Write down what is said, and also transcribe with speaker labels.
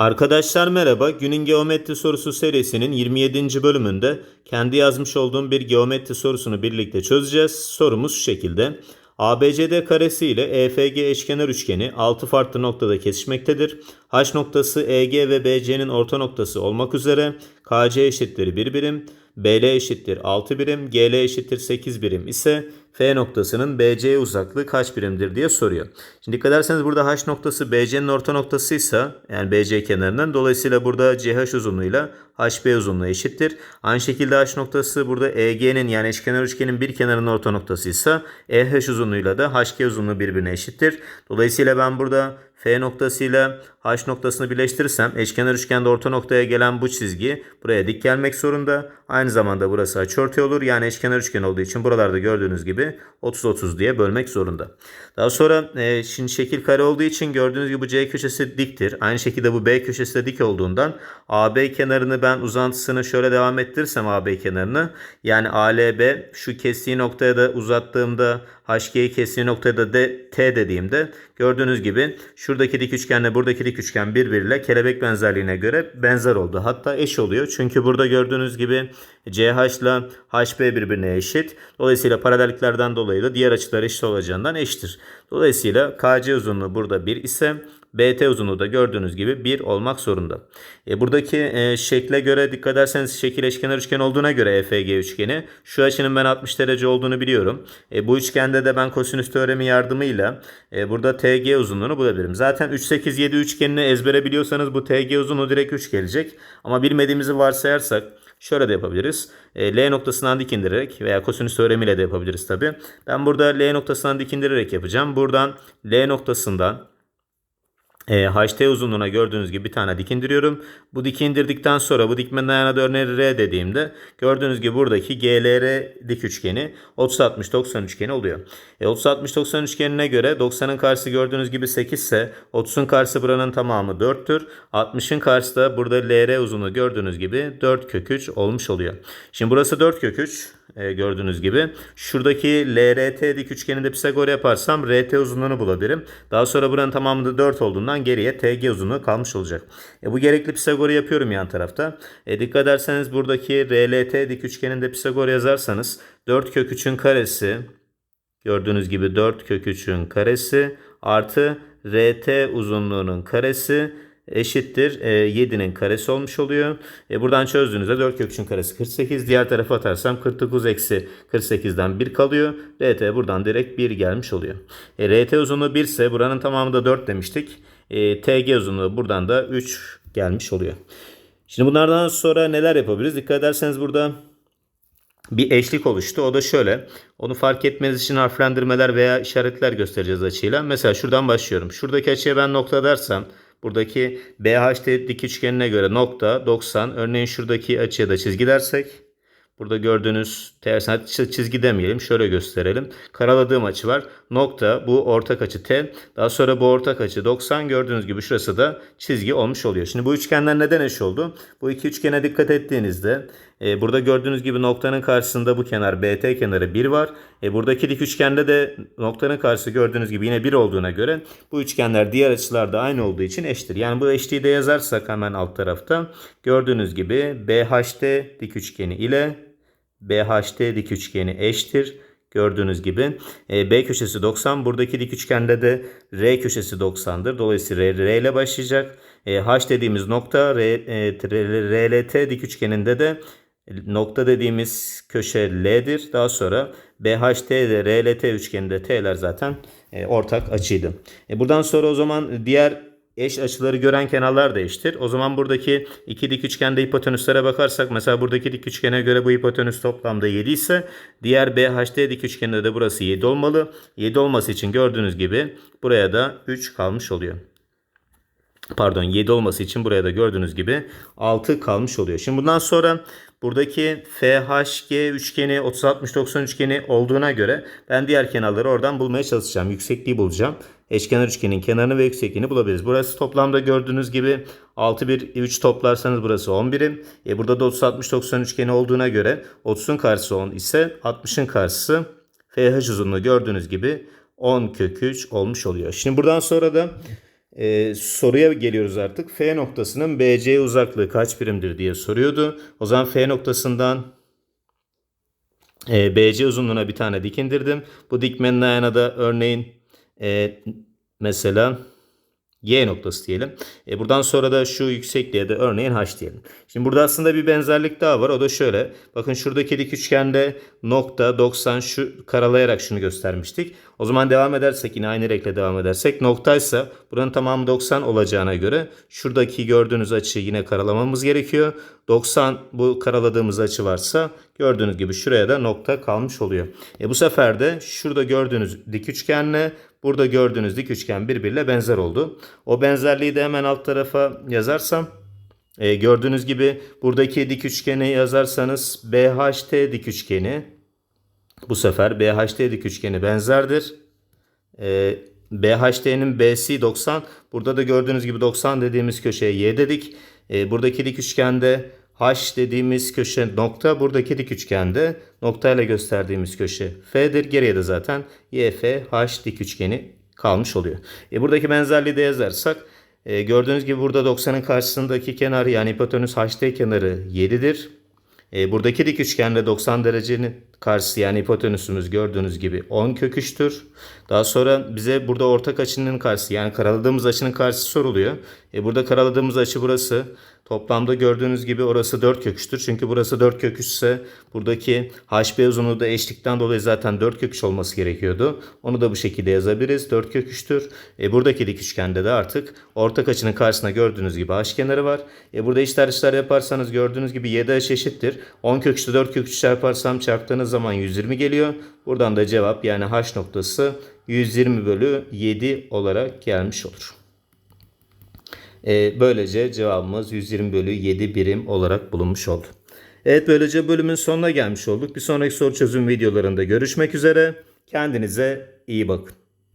Speaker 1: Arkadaşlar merhaba. Günün geometri sorusu serisinin 27. bölümünde kendi yazmış olduğum bir geometri sorusunu birlikte çözeceğiz. Sorumuz şu şekilde. ABCD karesi ile EFG eşkenar üçgeni 6 farklı noktada kesişmektedir. H noktası EG ve BC'nin orta noktası olmak üzere KC eşittir 1 birim, BL eşittir 6 birim, GL eşittir 8 birim ise F noktasının BC'ye uzaklığı kaç birimdir diye soruyor. Şimdi dikkat ederseniz burada H noktası BC'nin orta noktasıysa yani BC kenarından dolayısıyla burada CH uzunluğuyla HB uzunluğu eşittir. Aynı şekilde H noktası burada EG'nin yani eşkenar üçgenin bir kenarının orta noktasıysa EH uzunluğuyla da HG uzunluğu birbirine eşittir. Dolayısıyla ben burada F noktasıyla H noktasını birleştirirsem eşkenar üçgende orta noktaya gelen bu çizgi buraya dik gelmek zorunda. Aynı zamanda burası açıortay olur. Yani eşkenar üçgen olduğu için buralarda gördüğünüz gibi 30-30 diye bölmek zorunda. Daha sonra e, şimdi şekil kare olduğu için gördüğünüz gibi bu C köşesi diktir. Aynı şekilde bu B köşesi de dik olduğundan AB kenarını ben uzantısını şöyle devam ettirirsem AB kenarını yani ALB şu kestiği noktaya da uzattığımda HG'yi kestiği noktaya da de, T dediğimde gördüğünüz gibi şuradaki dik üçgenle buradaki dik üçgen birbiriyle kelebek benzerliğine göre benzer oldu. Hatta eş oluyor. Çünkü burada gördüğünüz gibi CH ile HB birbirine eşit. Dolayısıyla paralelliklerden dolayı da diğer açılar eşit olacağından eşittir. Dolayısıyla KC uzunluğu burada 1 ise BT uzunluğu da gördüğünüz gibi 1 olmak zorunda. E, buradaki e, şekle göre dikkat ederseniz şekil eşkenar üçgen olduğuna göre EFG üçgeni şu açının ben 60 derece olduğunu biliyorum. E, bu üçgende de ben kosinüs teoremi yardımıyla e, burada TG uzunluğunu bulabilirim. Zaten 3 8 7 üçgenini ezbere biliyorsanız bu TG uzunluğu direkt 3 gelecek. Ama bilmediğimizi varsayarsak Şöyle de yapabiliriz. E, L noktasından dik indirerek veya kosinüs teoremiyle de yapabiliriz tabi. Ben burada L noktasından dik indirerek yapacağım. Buradan L noktasından e, HT uzunluğuna gördüğünüz gibi bir tane dik indiriyorum. Bu dik indirdikten sonra bu dikmenin ayağına da örneği R dediğimde gördüğünüz gibi buradaki GLR dik üçgeni 30-60-90 üçgeni oluyor. E, 30-60-90 üçgenine göre 90'ın karşısı gördüğünüz gibi 8 ise 30'un karşısı buranın tamamı 4'tür. 60'ın karşısı da burada LR uzunluğu gördüğünüz gibi 4 kök 3 olmuş oluyor. Şimdi burası 4 kök 3 e, gördüğünüz gibi. Şuradaki LRT dik üçgeninde Pisagor yaparsam RT uzunluğunu bulabilirim. Daha sonra buranın tamamında 4 olduğundan geriye TG uzunluğu kalmış olacak. E, bu gerekli Pisagor'u yapıyorum yan tarafta. E, dikkat ederseniz buradaki RLT dik üçgeninde Pisagor yazarsanız 4 kök 3'ün karesi gördüğünüz gibi 4 kök 3'ün karesi artı RT uzunluğunun karesi eşittir e, 7'nin karesi olmuş oluyor. E, buradan çözdüğünüzde 4 kök 3'ün karesi 48. Diğer tarafa atarsam 49 eksi 48'den 1 kalıyor. RT buradan direkt 1 gelmiş oluyor. E, RT uzunluğu 1 ise buranın tamamı da 4 demiştik. E, TG uzunluğu buradan da 3 gelmiş oluyor. Şimdi bunlardan sonra neler yapabiliriz? Dikkat ederseniz burada bir eşlik oluştu. O da şöyle. Onu fark etmeniz için harflendirmeler veya işaretler göstereceğiz açıyla. Mesela şuradan başlıyorum. Şuradaki açıya ben nokta dersem buradaki BHT dik üçgenine göre nokta 90. Örneğin şuradaki açıya da çizgi dersek Burada gördüğünüz tersine çizgi demeyelim. Şöyle gösterelim. Karaladığım açı var. Nokta bu ortak açı T. Daha sonra bu ortak açı 90. Gördüğünüz gibi şurası da çizgi olmuş oluyor. Şimdi bu üçgenler neden eş oldu? Bu iki üçgene dikkat ettiğinizde e, burada gördüğünüz gibi noktanın karşısında bu kenar BT kenarı 1 var. E, buradaki dik üçgende de noktanın karşısı gördüğünüz gibi yine 1 olduğuna göre bu üçgenler diğer açılarda aynı olduğu için eşittir. Yani bu eşliği de yazarsak hemen alt tarafta gördüğünüz gibi BHT dik üçgeni ile BHT dik üçgeni eşittir. Gördüğünüz gibi e, B köşesi 90. Buradaki dik üçgende de R köşesi 90'dır. Dolayısıyla R, R ile başlayacak. H dediğimiz nokta R, RLT dik üçgeninde de nokta dediğimiz köşe L'dir. Daha sonra BHT ile RLT üçgeninde T'ler zaten e, ortak açıydı. E, buradan sonra o zaman diğer eş açıları gören kenarlar da. O zaman buradaki iki dik üçgende hipotenüslere bakarsak mesela buradaki dik üçgene göre bu hipotenüs toplamda 7 ise diğer BHT dik üçgeninde de burası 7 olmalı. 7 olması için gördüğünüz gibi buraya da 3 kalmış oluyor. Pardon 7 olması için buraya da gördüğünüz gibi 6 kalmış oluyor. Şimdi bundan sonra buradaki FHG üçgeni 30-60-90 üçgeni olduğuna göre ben diğer kenarları oradan bulmaya çalışacağım. Yüksekliği bulacağım. Eşkenar üçgenin kenarını ve yüksekliğini bulabiliriz. Burası toplamda gördüğünüz gibi 6 1 3 toplarsanız burası 10 birim. E burada da 30 60 90 üçgeni olduğuna göre 30'un karşısı 10 ise 60'ın karşısı FH uzunluğu gördüğünüz gibi 10 kök 3 olmuş oluyor. Şimdi buradan sonra da e, soruya geliyoruz artık. F noktasının BC uzaklığı kaç birimdir diye soruyordu. O zaman F noktasından e, BC uzunluğuna bir tane dik indirdim. Bu dikmenin ayağına da örneğin e, mesela Y noktası diyelim. E, buradan sonra da şu yüksekliğe de örneğin H diyelim. Şimdi burada aslında bir benzerlik daha var. O da şöyle. Bakın şuradaki dik üçgende nokta 90 şu karalayarak şunu göstermiştik. O zaman devam edersek yine aynı renkle devam edersek noktaysa buranın tamamı 90 olacağına göre şuradaki gördüğünüz açıyı yine karalamamız gerekiyor. 90 bu karaladığımız açı varsa gördüğünüz gibi şuraya da nokta kalmış oluyor. E bu sefer de şurada gördüğünüz dik üçgenle burada gördüğünüz dik üçgen birbiriyle benzer oldu. O benzerliği de hemen alt tarafa yazarsam e, gördüğünüz gibi buradaki dik üçgeni yazarsanız BHT dik üçgeni bu sefer BHT dik üçgeni benzerdir. E, BHT'nin BC 90. Burada da gördüğünüz gibi 90 dediğimiz köşeye Y dedik. E, buradaki dik üçgende H dediğimiz köşe nokta. Buradaki dik üçgende noktayla gösterdiğimiz köşe F'dir. Geriye de zaten YF H dik üçgeni kalmış oluyor. E, buradaki benzerliği de yazarsak e, gördüğünüz gibi burada 90'ın karşısındaki kenar yani hipotenüs HT kenarı 7'dir. E, buradaki dik üçgende 90 derecenin karşısı yani hipotenüsümüz gördüğünüz gibi 10 kök 3'tür. Daha sonra bize burada ortak açının karşısı yani karaladığımız açının karşısı soruluyor. E, burada karaladığımız açı burası. Toplamda gördüğünüz gibi orası 4 kök 3'tür. Çünkü burası 4 kök 3 ise buradaki HB uzunluğu da eşlikten dolayı zaten 4 kök 3 olması gerekiyordu. Onu da bu şekilde yazabiliriz. 4 kök 3'tür. E, buradaki dik üçgende de artık ortak açının karşısına gördüğünüz gibi H kenarı var. E, burada işler işler yaparsanız gördüğünüz gibi 7H eşittir. 10 kök 3'te 4 kök 3 çarparsam çarptığınız zaman 120 geliyor. Buradan da cevap yani H noktası 120 bölü 7 olarak gelmiş olur. E, böylece cevabımız 120 bölü 7 birim olarak bulunmuş oldu. Evet böylece bölümün sonuna gelmiş olduk. Bir sonraki soru çözüm videolarında görüşmek üzere. Kendinize iyi bakın.